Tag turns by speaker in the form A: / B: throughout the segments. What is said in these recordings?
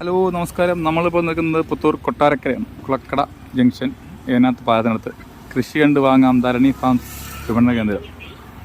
A: Hello നമസ്കാരം. നമ്മളിപ്പോൾ നിൽക്കുന്നത് പുത്തൂർ കൊട്ടാരക്കരയാണ്. കുളക്കട ജംഗ്ഷൻ ഏനാത്ത് പാലത്തിനടുത്ത്. കൃഷി കണ്ട് വാങ്ങാം ധരണി ഫാംസ് വിപണന കേന്ദ്രം.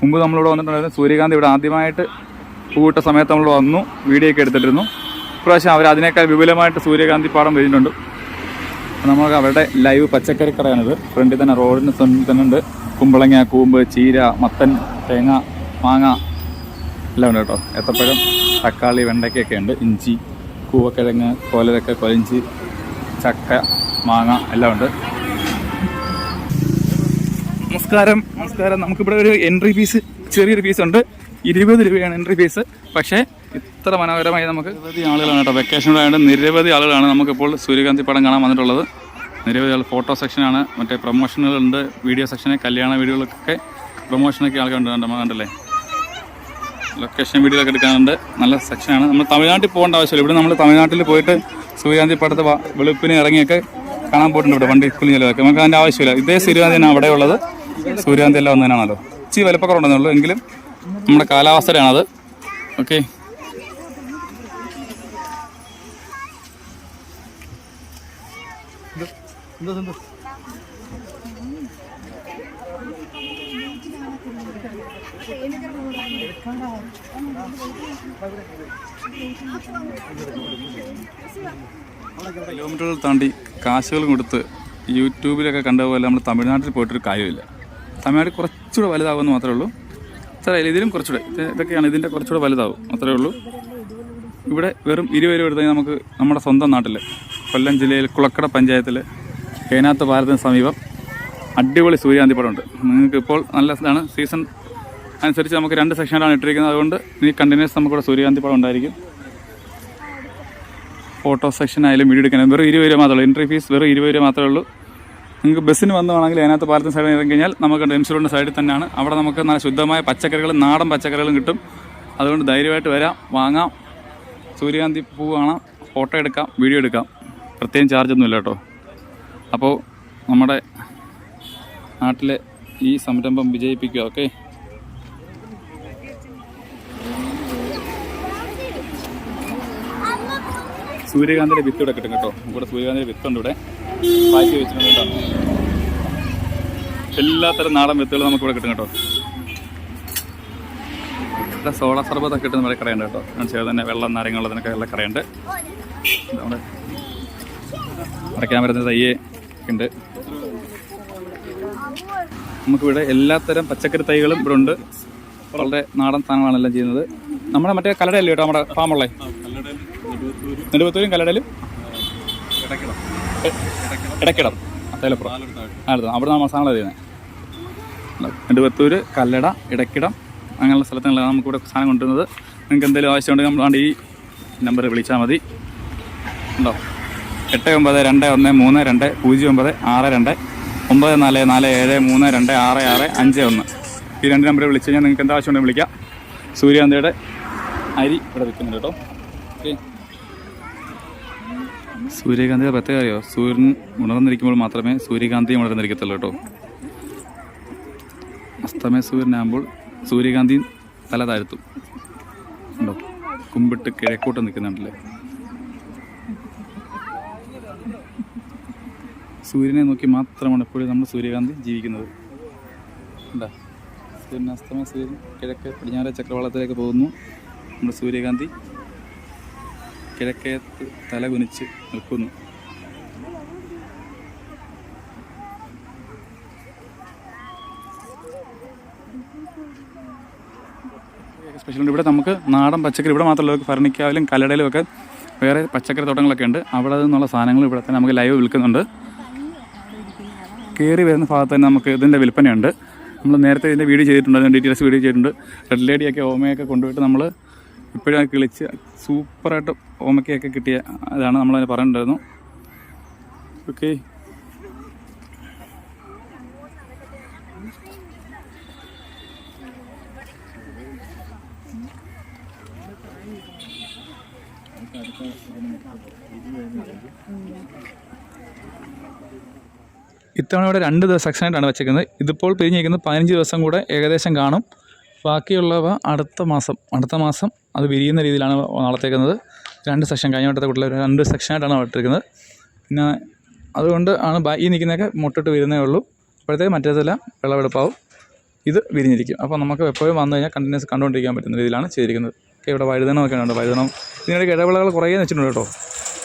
A: മുമ്പ് നമ്മളിവിടെ വന്നിട്ടുണ്ടായിരുന്നു സൂര്യകാന്ത് ഇവിടെ ആദ്യമായിട്ട് പൂവിട്ട സമയത്ത് നമ്മൾ വന്നു വീഡിയോ ഒക്കെ എടുത്തിട്ടിരുന്നു. ഇപ്രാവശ്യം അവർ അതിനേക്കാൾ വിപുലമായിട്ട് സൂര്യകാന്തി പാടം വരുന്നുണ്ട് നമുക്ക് അവരുടെ ലൈവ് പച്ചക്കറി കടയാണിത് ഫ്രണ്ടിൽ തന്നെ റോഡിന് ഫ്രണ്ടിൽ തന്നെ ഉണ്ട്. കുമ്പളങ്ങ കൂമ്പ് ചീര മത്തൻ തേങ്ങ മാങ്ങ എല്ലാം ഉണ്ട് കേട്ടോ. ഏത്തപ്പഴം തക്കാളി വെണ്ടയ്ക്കൊക്കെ ഉണ്ട് ഇഞ്ചി കൂവക്കിഴങ്ങ് കോലരക്ക കൊലഞ്ചി ചക്ക മാങ്ങ എല്ലാം ഉണ്ട്. നമസ്കാരം. നമസ്കാരം. നമുക്കിവിടെ ഒരു എൻട്രി ഫീസ് ചെറിയൊരു ഫീസ് ഉണ്ട്. ഇരുപത് രൂപയാണ് എൻട്രി ഫീസ് പക്ഷേ ഇത്ര മനോഹരമായി നമുക്ക് നിരവധി ആളുകളാണ് കേട്ടോ വെക്കേഷൻ ആയതുകൊണ്ട് നിരവധി ആളുകളാണ് നമുക്കിപ്പോൾ സൂര്യകാന്തി പടം കാണാൻ വന്നിട്ടുള്ളത്. നിരവധി ആൾ ഫോട്ടോ സെക്ഷനാണ് മറ്റേ പ്രൊമോഷനുകളുണ്ട് വീഡിയോ സെക്ഷന് കല്യാണ വീഡിയോകളൊക്കെ പ്രൊമോഷനൊക്കെ ആൾക്കാരുണ്ട് കണ്ടോ കണ്ടല്ലേ? ലൊക്കേഷൻ വീഡിയോ ഒക്കെ എടുക്കാനുണ്ട്. നല്ല സെക്ഷനാണ് നമ്മൾ തമിഴ്നാട്ടിൽ പോകേണ്ട ആവശ്യമില്ല. ഇവിടെ നമ്മൾ തമിഴ്നാട്ടിൽ പോയിട്ട് സൂര്യാന്തി പടത്ത് വെളുപ്പിനെ ഇറങ്ങിയൊക്കെ കാണാൻ പോയിട്ടുണ്ട് ഇവിടെ. വണ്ടി കുലി ചിലവൊക്കെ നമുക്ക് അതിന്റെ ആവശ്യമില്ല. ഇതേ സൂര്യകാന്തിയാണ് അവിടെ ഉള്ളത്. സൂര്യാന്തി എല്ലാം ഒന്നതിനാണല്ലോ ഇച്ചിരി വിലപ്പക്കുറവുണ്ടെന്നേ ഉള്ളൂ. എങ്കിലും നമ്മുടെ കാലാവസ്ഥയാണത്. ഓക്കെ കിലോമീറ്ററുകൾ താണ്ടി കാശുകൾ കൊടുത്ത് യൂട്യൂബിലൊക്കെ കണ്ടതുപോലെ നമ്മൾ തമിഴ്നാട്ടിൽ പോയിട്ടൊരു കാര്യമില്ല. തമിഴ്നാട് കുറച്ചുകൂടെ വലുതാകുമെന്ന് മാത്രമേ ഉള്ളൂ. സാറേ ഇതിലും കുറച്ചുകൂടെ. ഇത് ഇതൊക്കെയാണ് ഇതിന്റെ കുറച്ചുകൂടെ വലുതാവും. അത്രേ ഉള്ളൂ. ഇവിടെ വെറും ഇരുപത് രൂപ എടുത്താൽ നമുക്ക് നമ്മുടെ സ്വന്തം നാട്ടിൽ കൊല്ലം ജില്ലയിൽ കുളക്കട പഞ്ചായത്തിൽ കേനാത്ത് പാലത്തിന് സമീപം അടിപൊളി സൂര്യകാന്തി പടമുണ്ട്. നിങ്ങൾക്ക് ഇപ്പോൾ നല്ല ഇതാണ്. സീസൺ അനുസരിച്ച് നമുക്ക് രണ്ട് സെക്ഷനാണ് ഇട്ടിരിക്കുന്നത്. അതുകൊണ്ട് ഇനി കണ്ടിന്യൂസ് നമുക്കിവിടെ സൂര്യകാന്തി പടം ഉണ്ടായിരിക്കും. ഫോട്ടോ സെക്ഷൻ ആയാലും വീഡിയോ എടുക്കാനും വെറും ഇരുപത് രൂപ മാത്രമേ ഉള്ളൂ. എൻട്രി ഫീസ് വെറും ഇരുപത് രൂപ മാത്രമേ ഉള്ളൂ. നിങ്ങൾക്ക് ബസ്സിന് വന്ന് വേണമെങ്കിൽ അതിനകത്ത് പാലത്തിന് സൈഡിൽ ഇറങ്ങി കഴിഞ്ഞാൽ നമുക്ക് എൻഷുറൻസ് സൈഡിൽ തന്നെയാണ്. അവിടെ നമുക്ക് നല്ല ശുദ്ധമായ പച്ചക്കറികളും നാടൻ പച്ചക്കറികളും കിട്ടും. അതുകൊണ്ട് ധൈര്യമായിട്ട് വരാം. വാങ്ങാം. സൂര്യകാന്തി പൂ കാണാം. ഫോട്ടോ എടുക്കാം. വീഡിയോ എടുക്കാം. പ്രത്യേകം ചാർജൊന്നും ഇല്ല കേട്ടോ. അപ്പോൾ നമ്മുടെ നാട്ടിലെ ഈ സംരംഭം വിജയിപ്പിക്കുക ഓക്കെ? സൂര്യകാന്തിന്റെ വിത്ത് ഇവിടെ കിട്ടും കേട്ടോ. ഇവിടെ സൂര്യകാന്തിയുടെ വിത്തുണ്ട് ഇവിടെ. ബാക്കി വെച്ചിട്ടുണ്ടാണ് എല്ലാത്തരം നാടൻ വിത്തുകൾ നമുക്ക് ഇവിടെ കിട്ടും കേട്ടോ. ഇവിടെ സോള സർബത്തൊക്കെ കിട്ടുന്ന വരെ കടയുണ്ട് കേട്ടോ. ചേർന്ന് തന്നെ വെള്ളം നാരങ്ങളുള്ളതിനൊക്കെ എല്ലാം കടയുണ്ട്. നമ്മുടെ അടയ്ക്കാൻ വരുന്ന തയ്യേ ഉണ്ട്. നമുക്കിവിടെ എല്ലാത്തരം പച്ചക്കറി തൈകളും ഇവിടെ ഉണ്ട്. വളരെ നാടൻ സാധനങ്ങളാണ് എല്ലാം ചെയ്യുന്നത്. നമ്മുടെ മറ്റേ കല്ലടയല്ലേ കേട്ടോ നമ്മുടെ ഫാമുള്ളേ? നെടുവത്തൂരും കല്ലടയിലും? ഇടക്കിടം തേലപ്പുറം. അവിടെ നമ്മൾ സാധനങ്ങൾ ചെയ്യുന്നത് നെടുവത്തൂര് കല്ലട ഇടക്കിടം അങ്ങനെയുള്ള സ്ഥലത്താണ് നമുക്കിവിടെ സാധനം കൊണ്ടുവരുന്നത്. നിങ്ങൾക്ക് എന്തെങ്കിലും ആവശ്യം ഉണ്ടെങ്കിൽ നമ്മൾ ഈ നമ്പറിൽ വിളിച്ചാൽ മതി. ഉണ്ടോ? എട്ട് ഒമ്പത് രണ്ട് ഒന്ന് മൂന്ന് രണ്ട് പൂജ്യം ഒമ്പത് ആറ് രണ്ട് ഒമ്പത് നാല് നാല് ഏഴ് മൂന്ന് രണ്ട് ആറ് ആറ് അഞ്ച് ഒന്ന്. ഈ രണ്ട് നമ്പറിൽ വിളിച്ച് കഴിഞ്ഞാൽ നിങ്ങൾക്ക് എന്താ ആവശ്യം ഉണ്ടെങ്കിൽ വിളിക്കാം. സൂര്യകാന്തിയുടെ അരി ഇവിടെ വിൽക്കുന്നുണ്ട് കേട്ടോ. ഓക്കെ. സൂര്യകാന്തിയുടെ പ്രത്യേകത അറിയോ? സൂര്യൻ ഉണർന്നിരിക്കുമ്പോൾ മാത്രമേ സൂര്യകാന്തി ഉണർന്നിരിക്കത്തുള്ളൂ കേട്ടോ. അസ്തമയ സൂര്യനാകുമ്പോൾ സൂര്യകാന്തി തല താഴ്ത്തും. ഉണ്ടോ? കുമ്പിട്ട് കിഴക്കോട്ട് നിൽക്കുന്നുണ്ടല്ലേ? സൂര്യനെ നോക്കി മാത്രമാണ് എപ്പോഴും നമ്മൾ സൂര്യകാന്തി ജീവിക്കുന്നത്. ഉണ്ടോ സൂര്യൻ അസ്തമയ സൂര്യൻ കിഴക്ക് പടിഞ്ഞാറ് ചക്രവാളത്തിലേക്ക് പോകുന്നു. നമ്മുടെ സൂര്യകാന്തി കിഴക്കേ തല കുനിച്ച് നിൽക്കുന്നു. സ്പെഷ്യൽ ഉണ്ട് ഇവിടെ നമുക്ക് നാടൻ പച്ചക്കറി ഇവിടെ മാത്രമല്ല ഫർണിക്കാവിലും കലടയിലും ഒക്കെ വേറെ പച്ചക്കറി തോട്ടങ്ങളൊക്കെ ഉണ്ട്. അവിടെ നിന്നുള്ള സാധനങ്ങൾ ഇവിടെ തന്നെ നമുക്ക് ലൈവ് വിൽക്കുന്നുണ്ട്. കയറി വരുന്ന ഭാഗത്ത് തന്നെ നമുക്ക് ഇതിന്റെ വിൽപ്പനയുണ്ട്. നമ്മൾ നേരത്തെ ഇതിന്റെ വീഡിയോ ചെയ്തിട്ടുണ്ട് അതിന്റെ ഡീറ്റെയിൽസ് വീഡിയോ ചെയ്തിട്ടുണ്ട്. റെഡ് ലേഡിയൊക്കെ ഓമയൊക്കെ കൊണ്ടുപോയിട്ട് നമ്മൾ ഇപ്പോഴും കിളിച്ച് സൂപ്പറായിട്ട് ഓമയ്ക്കൊക്കെ കിട്ടിയ അതാണ് നമ്മളതിന് പറഞ്ഞിട്ടുണ്ടായിരുന്നു. ഓക്കെ ഇത്തവണ ഇവിടെ രണ്ട് സെക്ഷനായിട്ടാണ് വെച്ചേക്കുന്നത്. ഇതിപ്പോൾ പിരിഞ്ഞിരിക്കുന്നത് പതിനഞ്ച് ദിവസം കൂടെ ഏകദേശം കാണും. ബാക്കിയുള്ളവ അടുത്ത മാസം അടുത്ത മാസം അത് വിരിയുന്ന രീതിയിലാണ് നാളത്തേക്കുന്നത്. രണ്ട് സെക്ഷൻ കഴിഞ്ഞ വട്ടത്തെ കൂട്ടിൽ ഒരു രണ്ട് സെക്ഷനായിട്ടാണ് വിട്ടിരിക്കുന്നത് പിന്നെ അതുകൊണ്ട് ആണ് ബാക്കി നിൽക്കുന്നതൊക്കെ മുട്ടിട്ട് വരുന്നേ ഉള്ളൂ. അപ്പോഴത്തേക്ക് മറ്റേതെല്ലാം വിളവെടുപ്പാവും. ഇത് വിരിഞ്ഞിരിക്കും. അപ്പോൾ നമുക്ക് എപ്പോഴും വന്നു കഴിഞ്ഞാൽ കണ്ടിന്യൂസ് കണ്ടുകൊണ്ടിരിക്കാൻ പറ്റുന്ന രീതിയിലാണ് ചെയ്തിരിക്കുന്നത്. ഇവിടെ വഴുതണമൊക്കെ ഉണ്ട്. വഴുതനം ഇതിനിടയ്ക്ക് ഇടവിളകൾ കുറേ വെച്ചിട്ടുണ്ട് കേട്ടോ.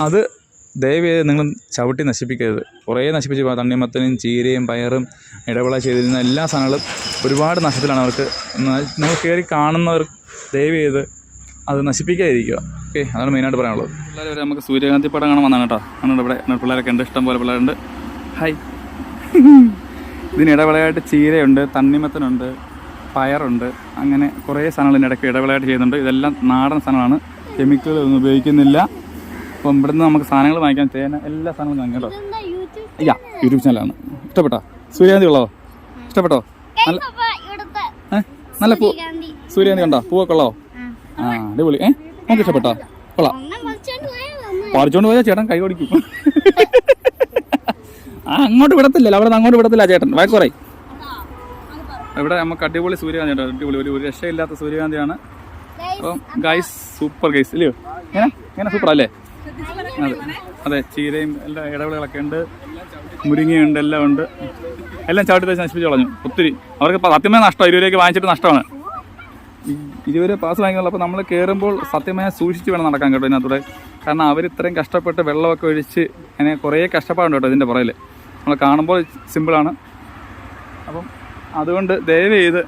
A: അത് ദയവ് നിങ്ങൾ ചവിട്ടി നശിപ്പിക്കരുത്. കുറേ നശിപ്പിച്ച് തണ്ണിമത്തനും ചീരയും പയറും ഇടവിള ചെയ്തിരുന്ന എല്ലാ സാധനങ്ങളും ഒരുപാട് നഷ്ടത്തിലാണ് അവർക്ക്. നിങ്ങൾ കയറി കാണുന്നവർ ദയവ് ചെയ്ത് അത് നശിപ്പിക്കാതിരിക്കുക. ഓക്കെ അതാണ് മെയിനായിട്ട് പറയാനുള്ളത്. പിള്ളേർ വരെ നമുക്ക് സൂര്യകാന്തി പടം കാണാൻ വന്നാണ് കേട്ടോ. അങ്ങനെ ഇവിടെ പിള്ളേരൊക്കെ ഉണ്ട്. ഇഷ്ടം പോലെ പിള്ളേരുണ്ട്. ഹായ് ഇതിന് ഇടവിളയായിട്ട് ചീരയുണ്ട് തണ്ണിമത്തനുണ്ട് പയറുണ്ട് അങ്ങനെ കുറേ സാധനങ്ങൾ ഇടയ്ക്ക് ഇടവിളയായിട്ട് ചെയ്യുന്നുണ്ട്. ഇതെല്ലാം നാടൻ സാധനമാണ് കെമിക്കലുകളൊന്നും ഉപയോഗിക്കുന്നില്ല. അപ്പം ഇവിടുന്ന് നമുക്ക് സാധനങ്ങൾ വാങ്ങിക്കാൻ തേന എല്ലാ സാധനങ്ങളും വാങ്ങിക്കാം കേട്ടോ. അയ്യാ യൂട്യൂബ് ചാനലാണ് ഇഷ്ടപ്പെട്ടോ? സൂര്യകാന്തി ഉള്ളോ ഇഷ്ടപ്പെട്ടോ? നല്ല നല്ല പൂ സൂര്യകാന്തി കണ്ടോ? പൂവൊക്കെ ഉള്ളോ ആ അടിപൊളി. ഏ? നമുക്ക് ഇഷ്ടപ്പെട്ടോ? കൊള്ളാം. പറിച്ചോണ്ട് പോയാൽ ചേട്ടൻ കൈ ഓടിക്കും. ആ അങ്ങോട്ട് വിടത്തില്ലല്ലോ അവിടെ അങ്ങോട്ട് വിടത്തില്ല ചേട്ടൻ. വഴക്ക് പറയും. ഇവിടെ നമുക്ക് അടിപൊളി സൂര്യകാന്തി ഉണ്ട്. അടിപൊളി. ഒരു ഒരു രക്ഷയില്ലാത്ത സൂര്യകാന്തിയാണ് അപ്പം ഗൈസ് സൂപ്പർ ഗൈസ് ഇല്ലയോ? ഇങ്ങനെ? ഇങ്ങനെ സൂപ്പർ അല്ലേ? അതെ. അതെ ചീരയും എല്ലാ ഇടവിളകളൊക്കെ ഉണ്ട്. മുരിങ്ങയുണ്ട് എല്ലാം ഉണ്ട്. എല്ലാം ചവിട്ടി തേച്ച് നശിപ്പിച്ച് കളഞ്ഞു. ഒത്തിരി. അവർക്ക് സത്യമായ നഷ്ടം. ഇരുപതിലേക്ക് വാങ്ങിച്ചിട്ട് നഷ്ടമാണ്. ഇരുപത് പാസ് വാങ്ങിക്കുന്നുള്ളൂ. അപ്പോൾ നമ്മൾ കയറുമ്പോൾ സത്യമായ സൂക്ഷിച്ച് വേണം നടക്കാൻ കേട്ടോ ഇതിനകത്തൂടെ. കാരണം അവർ ഇത്രയും കഷ്ടപ്പെട്ട് വെള്ളമൊക്കെ ഒഴിച്ച് അങ്ങനെ കുറേ കഷ്ടപ്പാടുണ്ട് കേട്ടോ ഇതിന്റെ പുറകിൽ നമ്മൾ കാണുമ്പോൾ സിമ്പിളാണ് അപ്പം അതുകൊണ്ട് ദയവ് ചെയ്ത്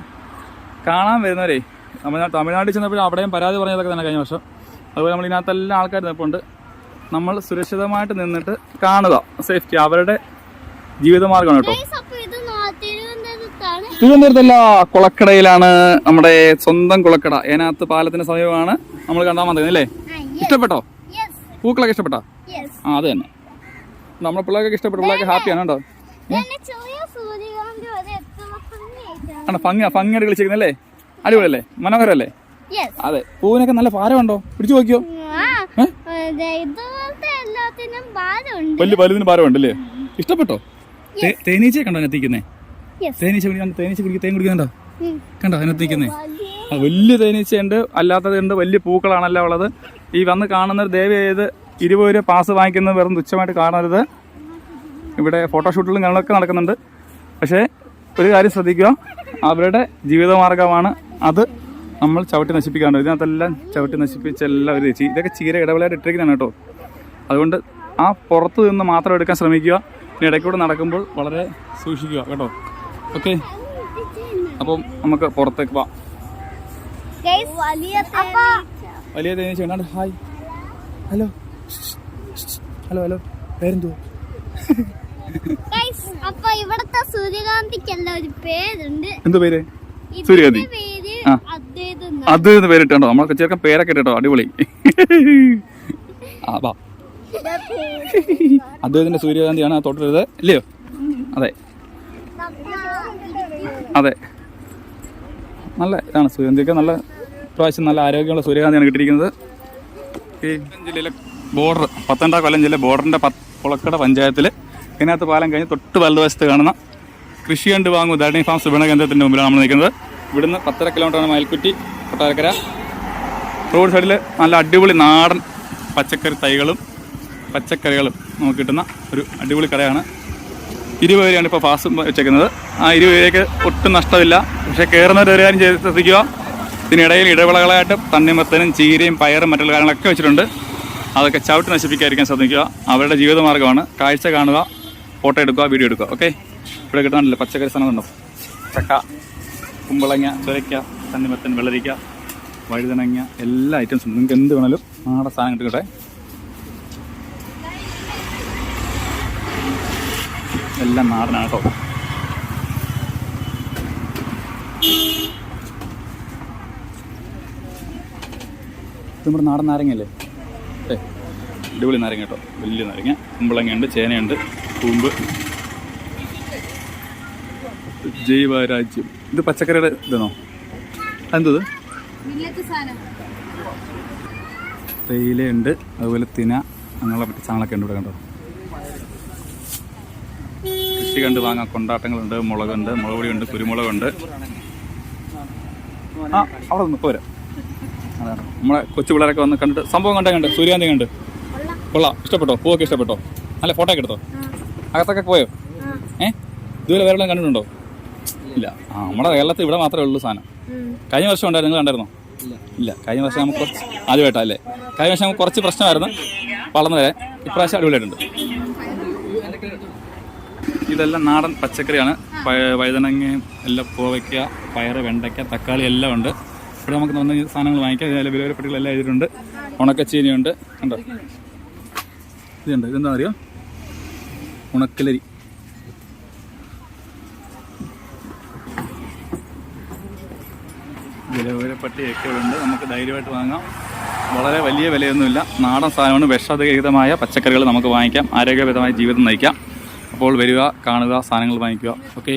A: കാണാൻ വരുന്നവരേ നമ്മൾ തമിഴ്നാട്ടിൽ ചെന്നപ്പോഴും അവിടെയും പരാതി പറഞ്ഞതൊക്കെ തന്നെ കഴിഞ്ഞ വർഷം. അതുപോലെ നമ്മൾ ഇതിനകത്തെല്ലാം ആൾക്കാർ നിൽപ്പുണ്ട് നമ്മൾ സുരക്ഷിതമായിട്ട് നിന്നിട്ട് കാണുക. സേഫ്റ്റി അവരുടെ ജീവിതമാർഗമാണ് കേട്ടോ. തിരുവനന്തപുരത്തല്ല കുളക്കടയിലാണ് നമ്മുടെ സ്വന്തം കുളക്കട. അതിനകത്ത് പാലത്തിന് സമീപമാണ് നമ്മൾ കണ്ടാൽ മതി അല്ലേ? ഇഷ്ടപ്പെട്ടോ? പൂക്കളൊക്കെ ഇഷ്ടപ്പെട്ടോ? ആ അത് തന്നെ. നമ്മുടെ പിള്ളേർക്കൊക്കെ ഇഷ്ടപ്പെട്ടു പിള്ളേർക്ക് ഹാപ്പിയാണ് കേട്ടോ.
B: എന്നെ ചെറിയ സൂര്യകാന്തി വരെ എത്ര ഭംഗിയായിട്ടാണ്
A: ആണ്? ഭംഗി ഭംഗിയായിട്ട് കളിച്ചിരിക്കുന്നല്ലേ അടിപൊളിയല്ലേ? മനോഹരല്ലേ അതെ. പൂവിനൊക്കെ നല്ല ഭാരമുണ്ടോ? പിടിച്ചു നോക്കിയോ?
B: ആ
A: ഏ?
B: ദേ, ഇതുപോലത്തെ എല്ലാത്തിനും ഭാരമുണ്ട്
A: വലിയ വലുതിന് ഭാരമുണ്ടല്ലേ? ഇഷ്ടപ്പെട്ടോ? തേനീച്ചയെ കണ്ടോ അതിനകത്ത് നിൽക്കുന്നേ
B: യെസ്
A: തേനീച്ച കുടിക്കാൻ തേനീച്ച കുടിക്കുക തേൻ കുടിക്കുന്നുണ്ടോ. കണ്ടോ അതിനകത്ത് നിൽക്കുന്നേ
B: വലിയ
A: ആ, വലിയ തേനീച്ചയുണ്ട്. അല്ലാത്തതുണ്ട് വലിയ പൂക്കളാണല്ലോ ഉള്ളത്. ഈ വന്ന് കാണുന്നവർ ദയവ് ചെയ്ത് ഇരുപത് രൂപ പാസ് വാങ്ങിക്കുന്നത് വെറും തുച്ഛമായിട്ട് കാണരുത്. ഇവിടെ ഫോട്ടോഷൂട്ടിലും ഞങ്ങളൊക്കെ നടക്കുന്നുണ്ട്. പക്ഷേ ഒരു കാര്യം ശ്രദ്ധിക്കുക. അവരുടെ ജീവിതമാർഗമാണ് അത്. നമ്മൾ ചവിട്ടി നശിപ്പിക്കാണ്ട് ഇതിനകത്തെല്ലാം ചവിട്ടി നശിപ്പിച്ചെല്ലാം ഒരു ചീ- ഇതൊക്കെ ചീര ഇടവേളയായിട്ട് ഇട്ടിരിക്കുന്നതാണ് കേട്ടോ. അതുകൊണ്ട് ആ പുറത്ത് നിന്ന് മാത്രം എടുക്കാൻ ശ്രമിക്കുക. പിന്നെ ഇടയ്ക്കൂടെ നടക്കുമ്പോൾ വളരെ സൂക്ഷിക്കുക കേട്ടോ. ഓക്കെ അപ്പം നമുക്ക് പുറത്തേക്ക് പോവാം
B: വലിയ
A: തേനീച്ച. കണ്ടാണ്ട് ഹായ്. ഹലോ. Hello hello. പേരെന്തോ
B: അപ്പൊ ഇവിടത്തെ സൂര്യകാന്തിക്കല്ല ഒരു പേരുണ്ട്.
A: എന്തോ പേര്? സൂര്യകാന്തി. അത് എന്ന് പേരിട്ടോ നമ്മളൊക്കെ ചേർക്കാൻ പേരൊക്കെ ഇട്ടോ അടിപൊളി. ആ വാ. അദ്ദേഹത്തിന്റെ സൂര്യകാന്തിയാണ് ആ തൊട്ടരുത് ഇല്ലയോ? അതെ. അതെ. നല്ല ഇതാണ് സൂര്യകാന്തിയൊക്കെ. നല്ല പ്രാവശ്യം നല്ല ആരോഗ്യമുള്ള സൂര്യകാന്തിയാണ് കിട്ടിയിരിക്കുന്നത്. ഈ ജില്ലയിലെ ബോർഡർ പത്തനംതിട്ട കൊല്ലം ജില്ല ബോർഡറിന്റെ പുളക്കട പഞ്ചായത്തിൽ ഇതിനകത്ത് പാലം കഴിഞ്ഞ് തൊട്ട് വലതുവശത്ത് കാണുന്ന കൃഷി കണ്ട് വാങ്ങും ധരണി ഫാം വിപണന മുമ്പിലാണ് നമ്മൾ നിൽക്കുന്നത്. ഇവിടുന്ന് പത്തര കിലോമീറ്ററാണ് മയൽക്കുറ്റി കൊട്ടാരക്കര. റോഡ് സൈഡിൽ നല്ല അടിപൊളി നാടൻ പച്ചക്കറി തൈകളും പച്ചക്കറികളും നമുക്ക് കിട്ടുന്ന ഒരു അടിപൊളി കടയാണ്. ഇരുപത് രൂപയാണ് ഇപ്പോൾ പാസ് വെച്ചേക്കുന്നത്. ആ ഇരുപത് രൂപയ്ക്ക് ഒട്ടും നഷ്ടമില്ല. പക്ഷേ കയറുന്നവർ ഒരു കാര്യം ചെയ്ത് ശ്രദ്ധിക്കുക. ഇതിനിടയിൽ ഇടവിളകളായിട്ട് തണ്ണിമത്തനും ചീരയും പയറും മറ്റുള്ള കാര്യങ്ങളൊക്കെ വെച്ചിട്ടുണ്ട്. അതൊക്കെ ചവിട്ട് നശിപ്പിക്കാതിരിക്കാൻ ശ്രദ്ധിക്കുക. അവരുടെ ജീവിതമാർഗമാണ് കാഴ്ച കാണുക ഫോട്ടോ എടുക്കുക വീഡിയോ എടുക്കുക. ഓക്കെ? ഇവിടെ കിട്ടാനല്ലേ പച്ചക്കറി സാധനമുണ്ടോ ചക്ക കുമ്പളങ്ങ ചുരയ്ക്ക തണ്ണിമത്തൻ വെള്ളരിക്ക വഴുതനങ്ങ എല്ലാ ഐറ്റംസും നിങ്ങൾക്ക് എന്ത് വേണമെങ്കിലും നാടൻ സാധനം കിട്ടട്ടെ എല്ലാം നാടനാണ് കേട്ടോ. ഇത് നമ്മുടെ നാടൻ നാരങ്ങയല്ലേ? ഏ അടിപൊളി നാരങ്ങ കേട്ടോ. വലിയ നാരങ്ങ. കുമ്പളങ്ങയുണ്ട് ചേനയുണ്ട് കൂമ്പ്. ജൈവരാജ്യം. ഇത് പച്ചക്കറിയുടെ ഇതാണോ? അതെന്തത് തേയിലയുണ്ട് അതുപോലെ തിന അങ്ങനെയുള്ള മറ്റു സാധനങ്ങളൊക്കെ ഉണ്ട് ഇവിടെ കണ്ടോ? കൃഷി കണ്ട് വാങ്ങാം. കൊണ്ടാട്ടങ്ങളുണ്ട് മുളകുണ്ട് മുളക് പൊടിയുണ്ട് കുരുമുളകുണ്ട്. ആ അവിടെ നിന്ന് പോരാ. അതാണ്. നമ്മളെ കൊച്ചു പിള്ളേരൊക്കെ വന്ന് കണ്ടിട്ട് സംഭവം കണ്ടേ കണ്ട്? സൂര്യകാന്തി കണ്ട്. കൊള്ളാം. ഇഷ്ടപ്പെട്ടോ? പൂവൊക്കെ ഇഷ്ടപ്പെട്ടോ? അല്ല ഫോട്ടോ എടുത്തോ? അകത്തൊക്കെ പോയോ? ഏ? ഇതുവരെ വേറെ കണ്ടിട്ടുണ്ടോ? ഇല്ല. ആ നമ്മുടെ കേരളത്തിൽ ഇവിടെ മാത്രമേ ഉള്ളൂ സാധനം. കഴിഞ്ഞ വർഷം ഉണ്ടായിരുന്നു. നിങ്ങൾ കണ്ടായിരുന്നോ? ഇല്ല. കഴിഞ്ഞ വർഷം നമുക്ക് ആദ്യമായിട്ടാ അല്ലേ? കഴിഞ്ഞ വർഷം നമുക്ക് കുറച്ച് പ്രശ്നമായിരുന്നു. വളർന്നു വരെ ഇപ്രാവശ്യം അടിപൊളിയായിട്ടുണ്ട്. ഇതെല്ലാം നാടൻ പച്ചക്കറിയാണ്. വഴുതനങ്ങയും എല്ലാം പോവയ്ക്ക പയറ് വെണ്ടയ്ക്ക തക്കാളി എല്ലാം ഉണ്ട്. ഇവിടെ നമുക്ക് വന്ന ഈ സാധനങ്ങൾ വാങ്ങിക്കാം. ഇതിലെ വിലവരപ്പെട്ടികളെല്ലാം പട്ടികളെല്ലാം എഴുതിയിട്ടുണ്ട്. ഉണക്കച്ചീനിയുണ്ട്. കണ്ടോ? ഇതുണ്ട്. ഇതെന്താ അറിയോ? ഉണക്കലരി. വിലവരപ്പട്ടിയൊക്കെ ഉണ്ട്. നമുക്ക് ധൈര്യമായിട്ട് വാങ്ങാം. വളരെ വലിയ വിലയൊന്നുമില്ല. നാടൻ സാധനമാണ്. വിഷരഹിതമായ പച്ചക്കറികൾ നമുക്ക് വാങ്ങിക്കാം. ആരോഗ്യപരമായ ജീവിതം നയിക്കാം. അപ്പോൾ വരിക കാണുക സാധനങ്ങൾ വാങ്ങിക്കുക. ഓക്കെ